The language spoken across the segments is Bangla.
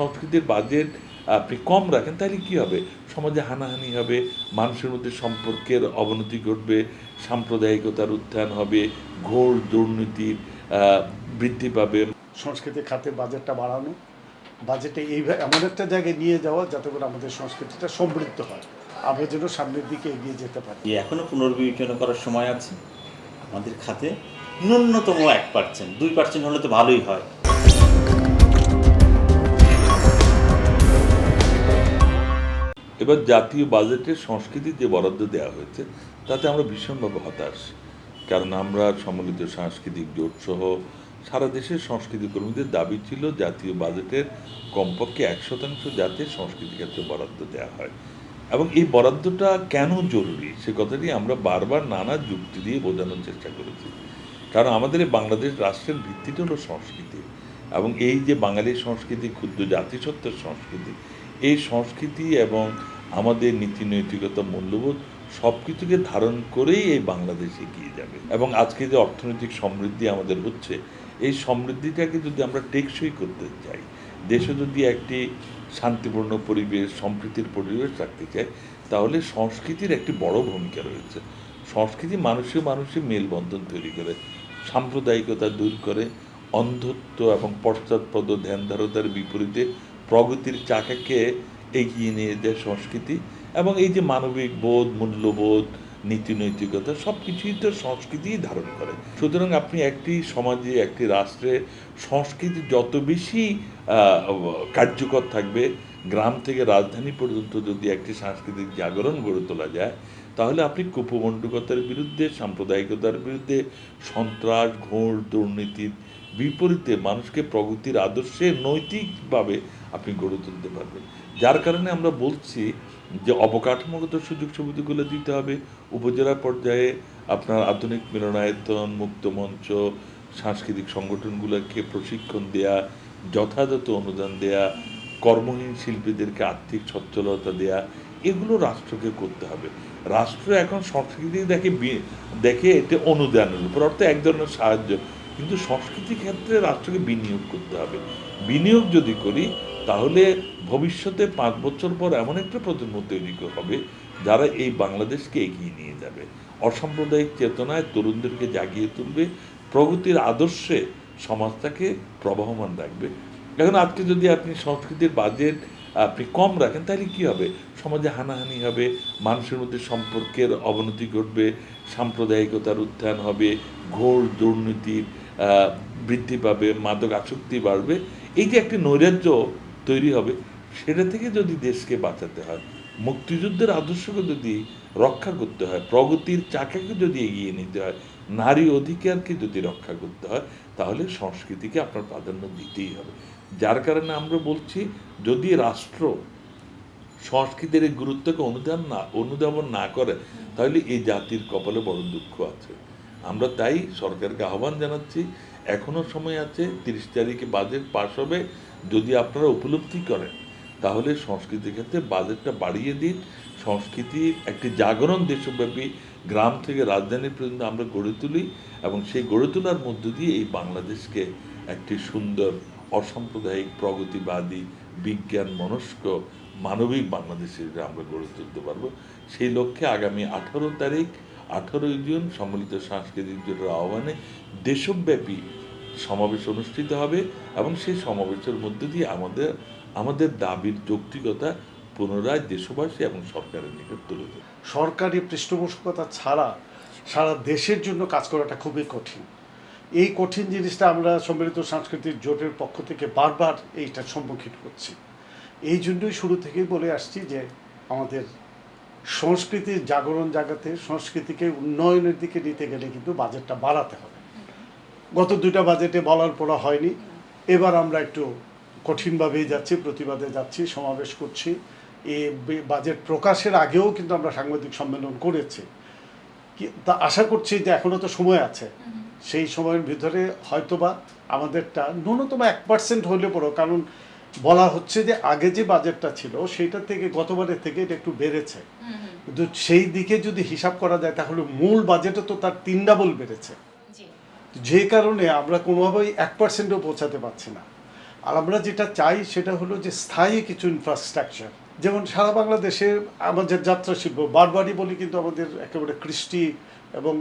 সংস্কৃতির বাজেট আপনি কম রাখেন তাহলে কি হবে? সমাজে হানাহানি হবে মানুষের মধ্যে সম্পর্কের অবনতি ঘটবে সাম্প্রদায়িকতার উত্থান হবে ঘোর দুর্নীতির বৃদ্ধি পাবে। সংস্কৃতি খাতে বাজেটটা বাড়ানো বাজেটে এই এমন একটা জায়গায় নিয়ে যাওয়া যাতে করে আমাদের সংস্কৃতিটা সমৃদ্ধ হয়। আমরা যেন সামনের দিকে এগিয়ে যেতে পারি। যে এখনও পুনর্বিবেচনা করার সময় আছে। আমাদের খাতে ন্যূনতম এক পার্সেন্ট দুই পার্সেন্ট হলে তো ভালোই হয়। এবার জাতীয় বাজেটের সংস্কৃতির যে বরাদ্দ দেওয়া হয়েছে, তাতে আমরা ভীষণভাবে হতাশ। কারণ আমরা সম্মিলিত সাংস্কৃতিক জোট সহ সারা দেশের সংস্কৃতি কর্মীদের দাবি ছিল জাতীয় বাজেটের কমপক্ষে এক শতাংশ যাতে সংস্কৃতি ক্ষেত্রে বরাদ্দ দেওয়া হয়। এবং এই বরাদ্দটা কেন জরুরি, সে কথাটি আমরা বারবার নানা যুক্তি দিয়ে বোঝানোর চেষ্টা করেছি। কারণ আমাদের এই বাংলাদেশ রাষ্ট্রের ভিত্তিটা হলো সংস্কৃতি। এবং এই যে বাঙালি সংস্কৃতি, ক্ষুদ্র জাতিসত্ত্বের সংস্কৃতি, এই সংস্কৃতি এবং আমাদের নীতি নৈতিকতা মূল্যবোধ সব কিছুকে ধারণ করেই এই বাংলাদেশ এগিয়ে যাবে। এবং আজকে যে অর্থনৈতিক সমৃদ্ধি আমাদের হচ্ছে, এই সমৃদ্ধিটাকে যদি আমরা টেকসই করতে চাই, দেশে যদি একটি শান্তিপূর্ণ পরিবেশ, সম্প্রীতির পরিবেশ রাখতে চাই, তাহলে সংস্কৃতির একটি বড় ভূমিকা রয়েছে। সংস্কৃতি মানুষে মানুষে মেলবন্ধন তৈরি করে, সাম্প্রদায়িকতা দূর করে, অন্ধত্ব এবং পশ্চাৎপদ, ধ্যানধারতার বিপরীতে প্রগতির চাকাকে এগিয়ে নিয়ে যায় সংস্কৃতি এবং এই যে মানবিক বোধ, মূল্যবোধ, নীতি নৈতিকতা সব কিছুই তো সংস্কৃতিই ধারণ করে। সুতরাং আপনি একটি সমাজে, একটি রাষ্ট্রে সংস্কৃতি যত বেশি কার্যকর থাকবে, গ্রাম থেকে রাজধানী পর্যন্ত যদি একটি সাংস্কৃতিক জাগরণ গড়ে তোলা যায়, তাহলে আপনি কুপমণ্ডকতার বিরুদ্ধে, সাম্প্রদায়িকতার বিরুদ্ধে, সন্ত্রাস, ঘোর দুর্নীতির বিপরীতে মানুষকে প্রগতির আদর্শে নৈতিকভাবে আপনি গড়ে তুলতে পারবেন। যার কারণে আমরা বলছি যে অবকাঠামোগত সুযোগ সুবিধাগুলো দিতে হবে। উপজেলা পর্যায়ে আপনার আধুনিক মিলনায়তন মুক্তমঞ্চ সাংস্কৃতিক সংগঠনগুলোকে প্রশিক্ষণ দেয়া, যথাযথ অনুদান দেয়া, কর্মহীন শিল্পীদেরকে আর্থিক সচ্ছলতা দেয়া, এগুলো রাষ্ট্রকে করতে হবে। রাষ্ট্র এখন সংস্কৃতি দেখে দেখে এটা অনুদানের উপর অর্থ এক ধরনের সাহায্য। কিন্তু সংস্কৃতি ক্ষেত্রে রাষ্ট্রকে বিনিয়োগ করতে হবে। বিনিয়োগ যদি করি তাহলে ভবিষ্যতে পাঁচ বছর পর এমন একটা প্রজন্ম তৈরি হবে যারা এই বাংলাদেশকে এগিয়ে নিয়ে যাবে। অসাম্প্রদায়িক চেতনায় তরুণদেরকে জাগিয়ে তুলবে, প্রগতির আদর্শে সমাজটাকে প্রবাহমান রাখবে। এখন আজকে যদি আপনি সংস্কৃতির বাজেট আপনি কম রাখেন, তাহলে কী হবে? সমাজে হানাহানি হবে, মানুষের মধ্যে সম্পর্কের অবনতি ঘটবে, সাম্প্রদায়িকতার উত্থান হবে, ঘোর দুর্নীতির বৃদ্ধি পাবে মাদক আসক্তি বাড়বে। এই যে একটি নৈরাজ্য তৈরি হবে, সেটা থেকে যদি দেশকে বাঁচাতে হয়, মুক্তিযুদ্ধের আদর্শকে যদি রক্ষা করতে হয়, প্রগতির চাকাকে যদি এগিয়ে নিতে হয়, নারী অধিকারকে যদি রক্ষা করতে হয়, তাহলে সংস্কৃতিকে আপনার প্রাধান্য দিতেই হবে। যার কারণে আমরা বলছি, যদি রাষ্ট্র সংস্কৃতির এই গুরুত্বকে অনুদান না, অনুধাবন না করে, তাহলে এই জাতির কপালে বড় দুঃখ আছে। আমরা তাই সরকারকে আহ্বান জানাচ্ছি, এখনও সময় আছে, তিরিশ তারিখে বাজেট পাশ হবে যদি আপনারা উপলব্ধি করেন, তাহলে সংস্কৃতির ক্ষেত্রে বাজেটটা বাড়িয়ে দিন। সংস্কৃতির একটি জাগরণ দেশব্যাপী গ্রাম থেকে রাজধানী পর্যন্ত আমরা গড়ে তুলি এবং সেই গড়ে তোলার মধ্য দিয়ে এই বাংলাদেশকে একটি সুন্দর, অসাম্প্রদায়িক, প্রগতিবাদী, বিজ্ঞান, মনস্ক, মানবিক বাংলাদেশের আমরা গড়ে তুলতে পারব। সেই লক্ষ্যে আগামী আঠারো তারিখ, আঠারোই জুন, সম্মিলিত সাংস্কৃতিক জোটের আহ্বানে দেশব্যাপী সমাবেশ অনুষ্ঠিত হবে এবং সেই সমাবেশের মধ্য দিয়ে আমাদের আমাদের দাবির যৌক্তিকতা পুনরায় দেশবাসী এবং সরকারের নিকট তুলে ধরবে। সরকারি পৃষ্ঠপোষকতা ছাড়া সারা দেশের জন্য কাজ করাটা খুবই কঠিন। এই কঠিন জিনিসটা আমরা সম্মিলিত সাংস্কৃতিক জোটের পক্ষ থেকে বারবার এইটার সম্মুখীন করছি এই জন্যই শুরু থেকেই বলে আসছি যে আমাদের সংস্কৃতির জাগরণ জাগাতে, সংস্কৃতিকে উন্নয়নের দিকে নিতে গেলে কিন্তু বাজেটটা বাড়াতে হবে। গত দুটা বাজেটে বলার পড়া হয়নি। এবার আমরা একটু কঠিনভাবেই যাচ্ছি প্রতিবাদে যাচ্ছি সমাবেশ করছি। এ বাজেট প্রকাশের আগেও কিন্তু আমরা সাংবাদিক সম্মেলন করেছি। তা আশা করছি যে এখনও তো সময় আছে। সেই সময়ের ভিতরে হয়তোবা আমাদেরটা ন্যূনতম এক পার্সেন্ট হলে পড়ো কারণ বলা হচ্ছে যে আগে যে বাজেটটা ছিল সেইটা থেকে গতবারের থেকে এটা একটু বেড়েছে। কিন্তু সেই দিকে যদি হিসাব করা যায় তাহলে মূল বাজেটে তো তার তিন ডাবল বেড়েছে। যে কারণে আমরা কোনোভাবেই এক পার্সেন্টও পৌঁছাতে পারছি না। আর আমরা যেটা চাই সেটা হলো যে স্থায়ী কিছু ইনফ্রাস্ট্রাকচার যেমন সারা বাংলাদেশে আমাদের যাত্রা শিল্প বারবারই বলি কিন্তু আমাদের একেবারে কৃষ্টি এবং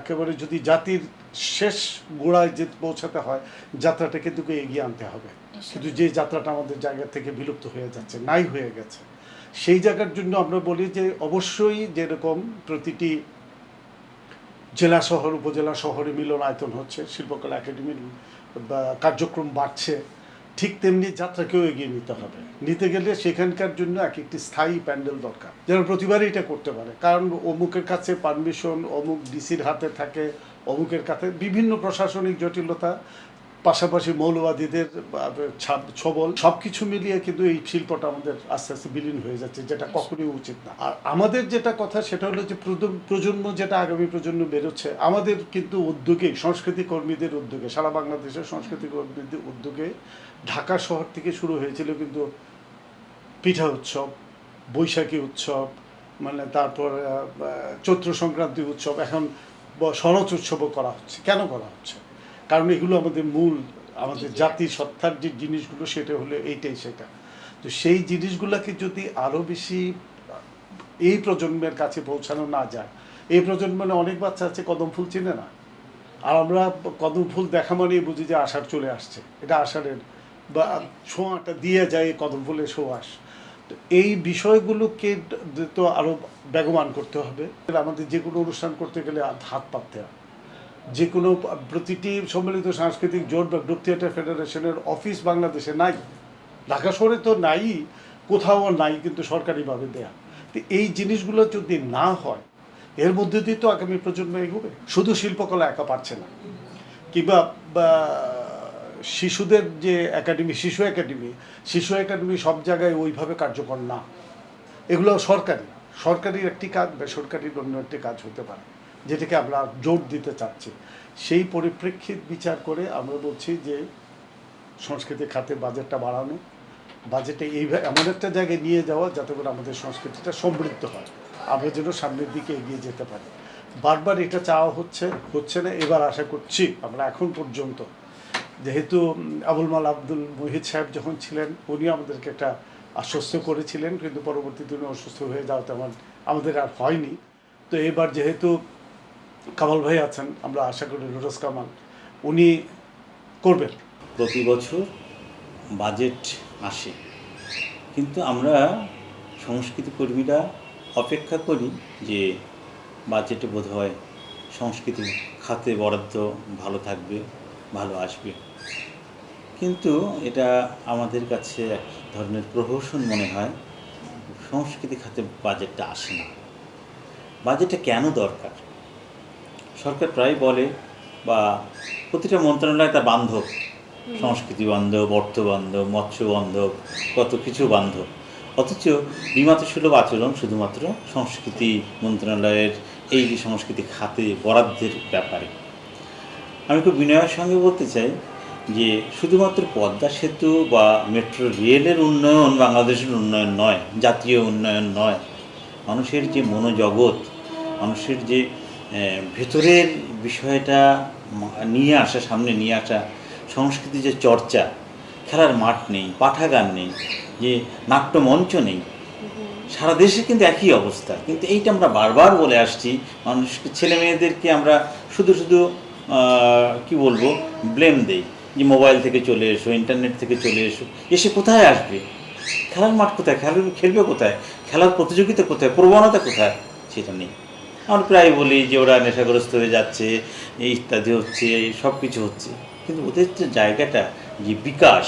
একেবারে যদি জাতির শেষ গোড়ায় যে পৌঁছাতে হয় যাত্রাটা কিন্তু এগিয়ে আনতে হবে। কিন্তু যে যাত্রাটা আমাদের জায়গা থেকে বিলুপ্ত হয়ে যাচ্ছে নাই হয়ে গেছে সেই জায়গার জন্য আমরা বলি যে অবশ্যই যেরকম প্রতিটি জেলা শহর, উপজেলা শহরে মিলন আয়তন হচ্ছে, শিল্পকলা একাডেমির কার্যক্রম বাড়ছে, ঠিক তেমনি যাত্রাকেও এগিয়ে নিতে হবে। নিতে গেলে সেখানকার জন্য এক একটি স্থায়ী প্যান্ডেল দরকার, যেন প্রতিবারই এটা করতে পারে। কারণ অমুকের কাছে পারমিশন, অমুক ডিসির হাতে থাকে, অমুকের কাছে বিভিন্ন প্রশাসনিক জটিলতা পাশাপাশি মৌলবাদীদের ছবল সব কিছু মিলিয়ে কিন্তু এই শিল্পটা আমাদের আস্তে আস্তে বিলীন হয়ে যাচ্ছে, যেটা কখনোই উচিত না। আর আমাদের যেটা কথা সেটা হলো যে প্রজন্ম যেটা আগামী প্রজন্ম বেরোচ্ছে, আমাদের কিন্তু উদ্যোগে, সংস্কৃতি কর্মীদের উদ্যোগে, সারা বাংলাদেশের সংস্কৃতি কর্মীদের উদ্যোগে ঢাকা শহর থেকে শুরু হয়েছিল কিন্তু পিঠা উৎসব, বৈশাখী উৎসব মানে তারপর চৈত্র সংক্রান্তি উৎসব, এখন শরৎ উৎসবও করা হচ্ছে। কেন করা হচ্ছে? কারণ এগুলো আমাদের মূল আমাদের জাতি সত্তার যে জিনিসগুলো সেটা হলো এইটাই সেটা। তো সেই জিনিসগুলোকে যদি আরও বেশি এই প্রজন্মের কাছে পৌঁছানো না যায় এই প্রজন্মে অনেক বাচ্চা আছে কদম ফুল চিনে না। আর আমরা কদম ফুল দেখা মানেই বুঝি যে আষাঢ় চলে আসছে। এটা আষাঢ়ের বা ছোঁয়াটা দিয়ে যায় এই কদম ফুলের সোয়াস তো এই বিষয়গুলোকে তো আরও বেগবান করতে হবে। আমাদের যে কোনো অনুষ্ঠান করতে গেলে হাত হাত পাততে হয় যে কোনো প্রতিটি সম্মিলিত সাংস্কৃতিক জোট বা গ্রুপ থিয়েটার ফেডারেশনের অফিস বাংলাদেশে নাই। ঢাকা শহরে তো নাই, কোথাও নাই, কিন্তু সরকারিভাবে দেয়া। তো এই জিনিসগুলো যদি না হয়, এর মধ্যে দিয়ে তো আগামী প্রজন্ম এগোবে। শুধু শিল্পকলা একা পারছে না। কিংবা শিশুদের যে একাডেমি, শিশু একাডেমি শিশু একাডেমি সব জায়গায় ওইভাবে কার্যকর না। এগুলো সরকারি। সরকারির একটি কাজ বেসরকারির অন্য একটি কাজ হতে পারে। যেটাকে আমরা জোর দিতে চাচ্ছি। সেই পরিপ্রেক্ষিত বিচার করে আমরা বলছি যে সংস্কৃতি খাতে বাজেটটা বাড়ানো বাজেটে এইভাবে এমন একটা জায়গায় নিয়ে যাওয়া যাতে করে আমাদের সংস্কৃতিটা সমৃদ্ধ হয়। আমরা যেন সামনের দিকে এগিয়ে যেতে পারি। বারবার এটা চাওয়া হচ্ছে হচ্ছে না, এবার আশা করছি, আমরা এখন পর্যন্ত। যেহেতু আবুল মাল আব্দুল মুহিত সাহেব যখন ছিলেন উনি আমাদেরকে একটা আশ্বস্ত করেছিলেন, কিন্তু পরবর্তীতে উনি অসুস্থ হয়ে যাওয়াতে আমার, আমাদের আর হয়নি। তো এবার যেহেতু কামাল ভাই আছেন, আমরা আশা করি রোজ কামাল। উনি করবেন। প্রতি বছর বাজেট আসে, কিন্তু আমরা সংস্কৃতি কর্মীরা অপেক্ষা করি যে বাজেটে বোধ হয় সংস্কৃতি খাতে বরাদ্দ ভালো থাকবে, ভালো আসবে। কিন্তু এটা আমাদের কাছে এক ধরনের প্রহসন মনে হয়, সংস্কৃতি খাতে বাজেটটা আসে না। বাজেটটা কেন দরকার? সরকার প্রায় বলে বা প্রতিটা মন্ত্রণালয় তার বান্ধব। সংস্কৃতি বান্ধব অর্থ বান্ধব মৎস্য বান্ধব কত কিছু বান্ধব। অথচ বিমাত সুলভ আচরণ শুধুমাত্র সংস্কৃতি মন্ত্রণালয়ের এই যে সংস্কৃতি খাতে বরাদ্দের ব্যাপারে। আমি খুব বিনয়ের সঙ্গে বলতে চাই যে শুধুমাত্র পদ্মা সেতু বা মেট্রো রেলের উন্নয়ন বাংলাদেশের উন্নয়ন নয় জাতীয় উন্নয়ন নয়। মানুষের যে মনোজগৎ মানুষের যে ভেতরের বিষয়টা নিয়ে আসা সামনে নিয়ে আসা সংস্কৃতি যে চর্চা খেলার মাঠ নেই পাঠাগার নেই যে নাট্যমঞ্চ নেই সারা দেশে কিন্তু একই অবস্থা। কিন্তু এইটা আমরা বারবার বলে আসছি মানুষকে ছেলে মেয়েদেরকে আমরা শুধু শুধু কি বলব ব্লেম দেই যে মোবাইল থেকে চলে এসো ইন্টারনেট থেকে চলে এসো এসে কোথায় আসবে? খেলার মাঠ কোথায়? খেলার খেলবে কোথায়? খেলার প্রতিযোগিতা কোথায়? প্রবণতা কোথায়? সেটা নেই। আমরা প্রায় বলি যে ওরা নেশাগ্রস্ত হয়ে যাচ্ছে এই ইত্যাদি হচ্ছে সব কিছু হচ্ছে। কিন্তু ওদের যে জায়গাটা যে বিকাশ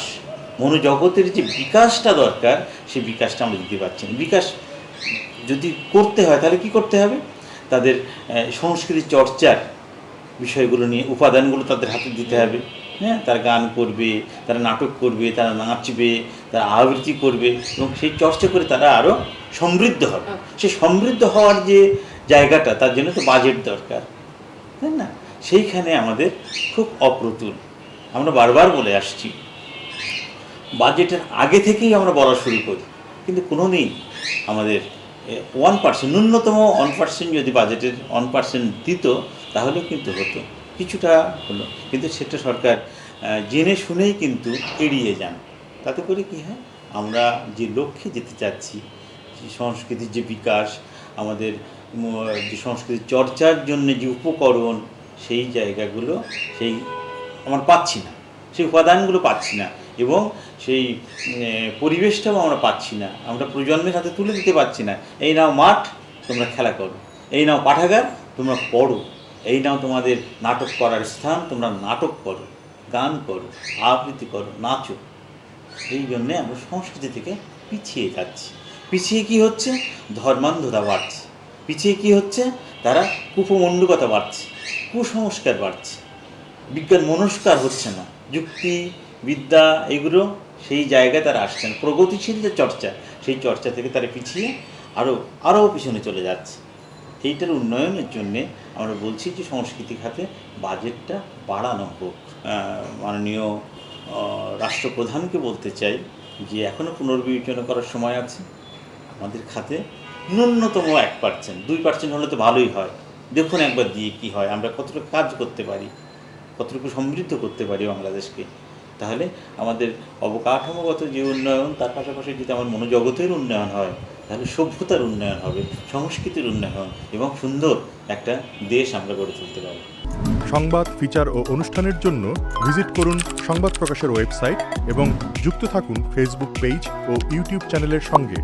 মনোজগতের যে বিকাশটা দরকার সেই বিকাশটা আমরা দিতে পারছি না। বিকাশ যদি করতে হয় তাহলে কি করতে হবে? তাদের সংস্কৃতি চর্চার বিষয়গুলো নিয়ে উপাদানগুলো তাদের হাতে দিতে হবে। হ্যাঁ তারা গান করবে তারা নাটক করবে তারা নাচবে তারা আবৃত্তি করবে এবং সেই চর্চা করে তারা আরও সমৃদ্ধ হবে। সে সমৃদ্ধ হওয়ার যে জায়গাটা, তার জন্য তো বাজেট দরকার। তাই না? সেইখানে আমাদের খুব অপ্রতুল। আমরা বারবার বলে আসছি বাজেটের আগে থেকেই আমরা বলা শুরু করি, কিন্তু কোনো দিন আমাদের ওয়ান পার্সেন্ট ন্যূনতম ওয়ান পার্সেন্ট যদি বাজেটের ওয়ান পার্সেন্ট দিত, তাহলে কিন্তু হতো। কিছুটা হলো, কিন্তু সেটা সরকার জেনে শুনেই কিন্তু এড়িয়ে যান। তাতে করে কি হয়? আমরা যে লক্ষ্যে যেতে চাচ্ছি সংস্কৃতির যে বিকাশ, আমাদের যে সংস্কৃতির চর্চার জন্য যে উপকরণ সেই জায়গাগুলো সেই আমরা পাচ্ছি না। সেই উপাদানগুলো পাচ্ছি না এবং সেই পরিবেশটাও আমরা পাচ্ছি না। আমরা প্রজন্মের হাতে তুলে দিতে পারছি না। এই নাও মাঠ, তোমরা খেলা করো। এই নাও পাঠাগার, তোমরা পড়ো। এই নাও তোমাদের নাটক করার স্থান, তোমরা নাটক করো, গান করো, আবৃত্তি করো, নাচো। এই জন্যে আমরা সংস্কৃতি থেকে পিছিয়ে যাচ্ছি। পিছিয়ে কি হচ্ছে? ধর্মান্ধতা বাড়ছে। পিছিয়ে কি হচ্ছে? তারা কুপমণ্ডুকতা বাড়ছে, কুসংস্কার বাড়ছে। বিজ্ঞান মনস্কার হচ্ছে না, যুক্তি, বিদ্যা এগুলো সেই জায়গায় তারা আসছে না। প্রগতিশীল যে চর্চা, সেই চর্চা থেকে তারা পিছিয়ে আরও আরও পিছনে চলে যাচ্ছে। এইটার উন্নয়নের জন্যে আমরা বলছি যে সংস্কৃতি খাতে বাজেটটা বাড়ানো হোক। মাননীয় রাষ্ট্রপ্রধানকে বলতে চাই যে এখনও পুনর্বিবেচনা করার সময় আছে। আমাদের খাতে ন্যূনতম এক পার্সেন্ট দুই পার্সেন্ট হলে তো ভালোই হয়। দেখুন একবার দিয়ে কি হয়, আমরা কতটুকু কাজ করতে পারি, কতটুকু সমৃদ্ধ করতে পারি বাংলাদেশকে। তাহলে আমাদের অবকাঠামোগত যে উন্নয়ন, তার পাশাপাশি যদি আমার মনোজগতের উন্নয়ন হয়, তাহলে সভ্যতার উন্নয়ন হবে, সংস্কৃতির উন্নয়ন এবং সুন্দর একটা দেশ আমরা গড়ে তুলতে পারব সংবাদ, ফিচার ও অনুষ্ঠানের জন্য ভিজিট করুন সংবাদ প্রকাশের ওয়েবসাইট এবং যুক্ত থাকুন ফেসবুক পেজ ও ইউটিউব চ্যানেলের সঙ্গে।